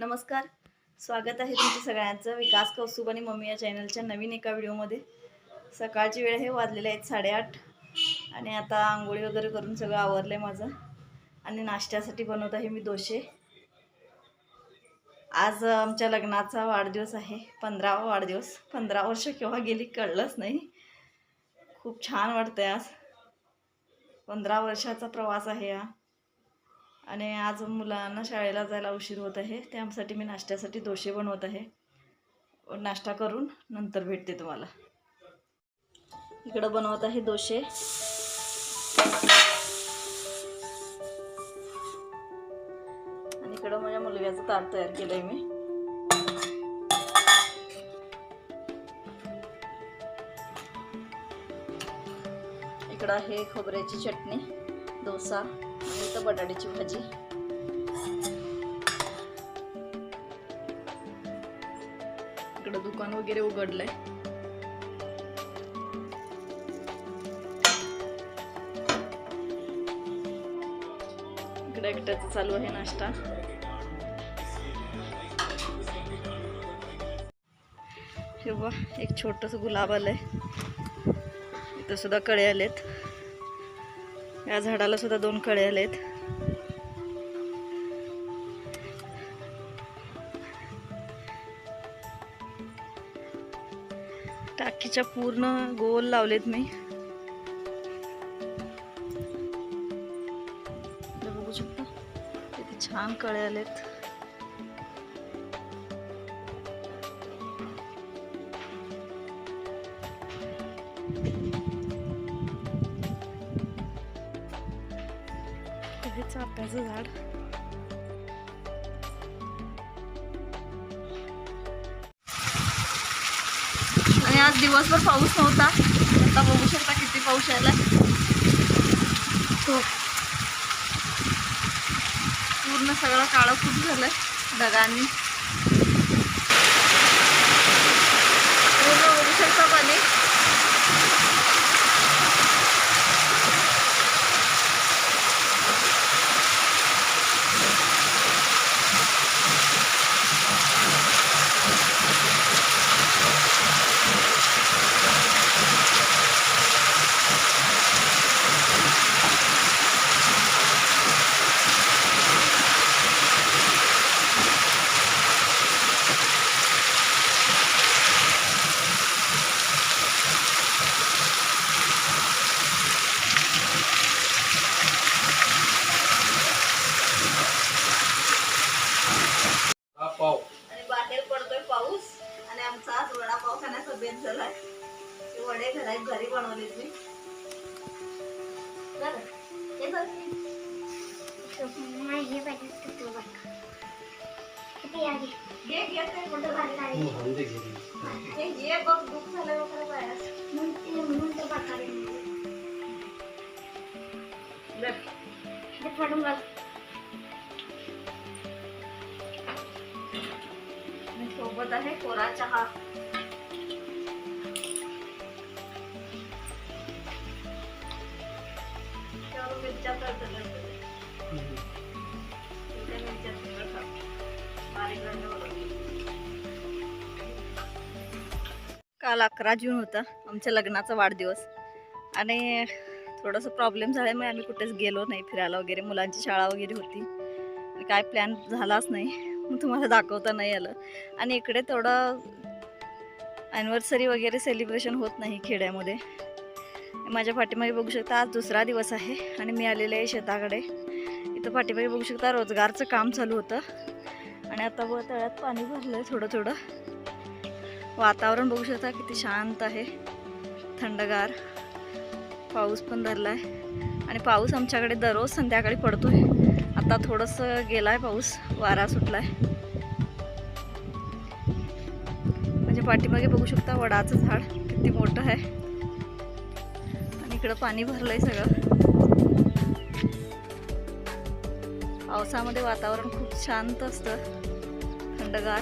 नमस्कार. स्वागत आहे तुमच्या सगळ्यांचं विकास कौस्तुभ आणि मम्मी या चॅनलच्या नवीन एका व्हिडिओमध्ये. सकाळची वेळ हे वाजलेले आहेत साडेआठ. आणि आता आंघोळी वगैरे करून सगळं आवरलं आहे माझं. आणि नाश्त्यासाठी बनवत आहे मी दोशे आज आमच्या लग्नाचा वाढदिवस आहे पंधरावा वाढदिवस. पंधरा वर्ष केव्हा गेली कळलंच नाही. खूप छान वाटतंय आज. पंधरा वर्षाचा प्रवास आहे हा. आणि आज मुलांना शाळेला जायला उशीर होत आहे. त्यासाठी मी नाश्त्यासाठी डोसे बनवत आहे. नाश्ता करून नंतर भेटते तुम्हाला. इकडं बनवत आहे दोशे आणि इकडं माझ्या मुलग्याचं ताट तयार केलं आहे मी. इकडं आहे खोबऱ्याची चटणी डोसा. बटाट्याची भाजी. इकडं दुकान वगैरे उघडलंय. इकडे एकट्याचं चालू आहे नाश्ता. हे एक छोटस गुलाब आलंय. इथं सुद्धा कळे आलेत. या झाडाला सुद्धा दोन कळे आलेत. टाकीच्या पूर्ण गोल लावलेत मी. बघू शकता किती छान कळे आलेत हे झाड. आणि आज दिवसभर पाऊस नव्हता. आता बघू शकता किती पाऊस यायला हो. पूर्ण सगळं काळं खूप झालंय. ढगांनी हे बघ. घे, घे ते मोठं झालं. हळदी घेऊन हे घे बघ दुःख झालं वगैरे बाहेर. बरं. आणि सोबत आहे कोरा चहा बारीक काल अकरा जून होता आमच्या लग्नाचा वाढदिवस. आणि थोडंसं प्रॉब्लेम झाल्यामुळे आम्ही कुठेच गेलो नाही फिरायला वगैरे. मुलांची शाळा वगैरे होती. आणि काय प्लॅन झालाच नाही. मग तुम्हाला दाखवता नाही आलं. आणि इकडे थोडं ॲनिव्हर्सरी वगैरे सेलिब्रेशन होत नाही खेड्यामध्ये. माझ्या पाठीमागे बघू शकता आज दुसरा दिवस आहे आणि मी आलेले आहे शेताकडे. इथं पाठीमागे बघू शकता रोजगारचं काम चालू होतं. आणि आता व तळ्यात पाणी भरलं आहे थोडं थोडं वातावरण बघू शकता किती शांत आहे. थंडगार. पाऊस पण धरला आहे आणि पाऊस आमच्याकडे दररोज संध्याकाळी पडतोय. आता थोडंसं गेलाय पाऊस वारा सुटलाय. म्हणजे पाठीमागे बघू शकता वडाचं झाड किती मोठं आहे. इकडं पाणी भरलंय सगळं. पावसामध्ये वातावरण खूप शांत असतं. थंडगार.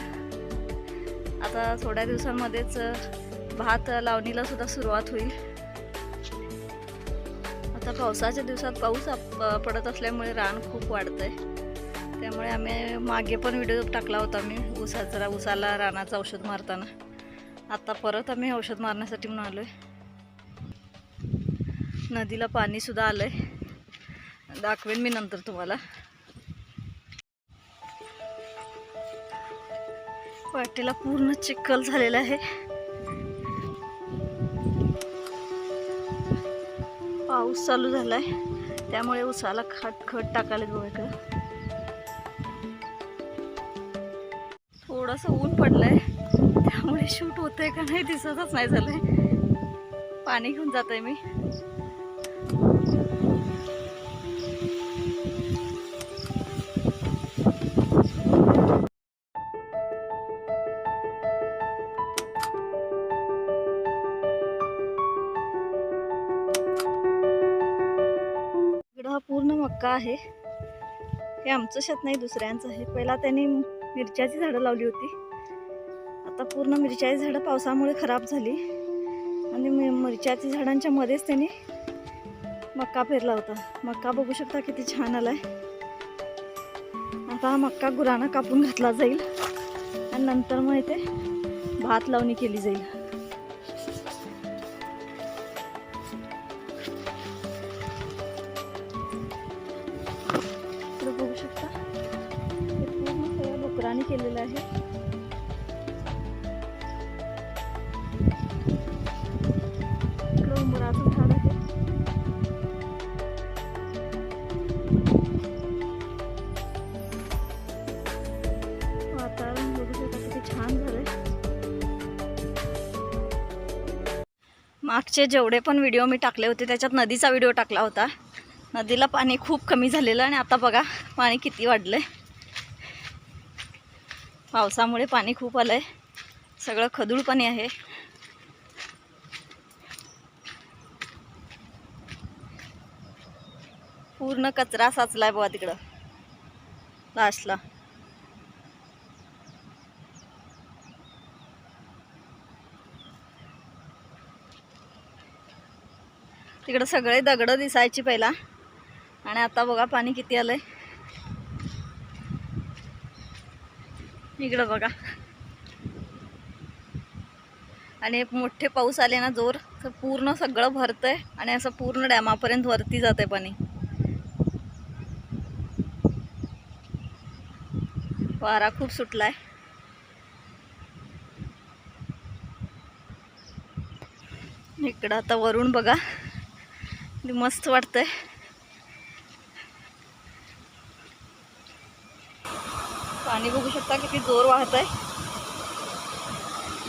आता थोड्या दिवसांमध्येच भात लावणीला सुद्धा सुरुवात होईल. आता पावसाच्या दिवसात पाऊस आप- पडत असल्यामुळे रान खूप वाढतंय. त्यामुळे आम्ही मागे पण व्हिडिओ टाकला होता मी ऊसाचा ऊसाला रानाचं औषध मारताना. आता परत आम्ही औषध मारण्यासाठी म्हणून आलो आहे नदीला पाणीसुद्धा आलं आहे दाखवेन मी नंतर तुम्हाला. वाटेला पूर्ण चिखल झालेला आहे. पाऊस चालू झालाय. त्यामुळे उसाला खट खट टाकायला बघा इकडं. थोडस ऊन पडलंय. त्यामुळे शूट होतंय का नाही दिसतच नाही झालंय. पाणी घेऊन जात आहे मी. मका मक्का आहे. हे आमचं शेत नाही दुसऱ्यांचं आहे. पहिला त्यांनी मिरच्याची झाडं लावली होती. आता पूर्ण मिरच्याची झाडं पावसामुळे खराब झाली. आणि मिरच्याची झाडांच्या मध्येच त्यांनी मक्का पेरला होता. मक्का बघू शकता किती छान आलाय. आता हा मक्का गुरांना कापून घातला जाईल. आणि नंतर मग इथे भात लावणी केली जाईल. छान आहे मागचे जेवढे पण व्हिडिओ मी टाकले होते त्याच्यात नदीचा व्हिडिओ टाकला होता. नदीला पाणी खूप कमी झालेलं आणि आता बघा पाणी किती वाढलं आहे पावसामुळे पाणी खूप आलं आहे सगळं खदूळ पाणी आहे. पूर्ण कचरा साचलाय बघा तिकडं. लास्टला तिकडं सगळे दगडं दिसायची पहिला. आणि आता बघा पाणी किती आलं आहे इकडं बघा. आणि मोठे पाऊस आले ना जोर तर पूर्ण सगळं भरतंय आणि असं पूर्ण डॅमापर्यंत वरती जाते पाणी. वारा खूप सुटलाय. इकडं आता वरून बघा. मस्त वाटतंय. पाणी बघू शकता किती जोर वाहत आहे.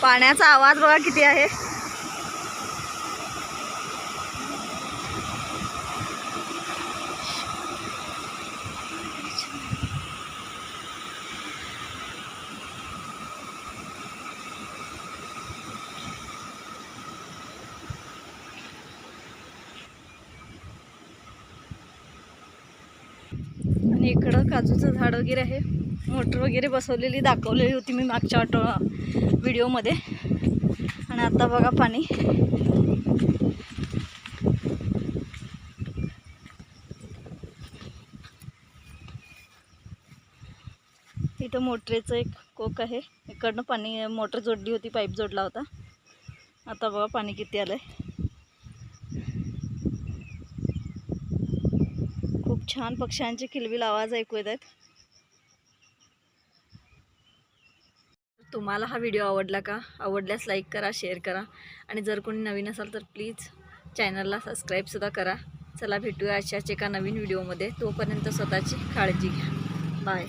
पाण्याचा आवाज बघा किती आहे. आणि इकडं काजूचं झाड वगैरे आहे. मोटर वगैरे बसवलेली दाखवलेली होती मी मागच्या ऑटो व्हिडिओमध्ये. आणि आता बघा पाणी. इथं मोटरेचं एक कोक आहे. इकडनं पाणी मोटर जोडली होती पाईप जोडला होता. आता बघा पाणी किती आलंय. खूप छान पक्ष्यांचे किलबिल आवाज ऐकू येत आहेत. तुम्हाला हा व्हिडिओ आवडला का? आवडल्यास लाईक करा शेअर करा. आणि जर कोणी नवीन असाल तर प्लीज चॅनलला सबस्क्राईबसुद्धा करा. चला भेटूया अशाच एका नवीन व्हिडिओमध्ये. तोपर्यंत स्वतःची काळजी घ्या. बाय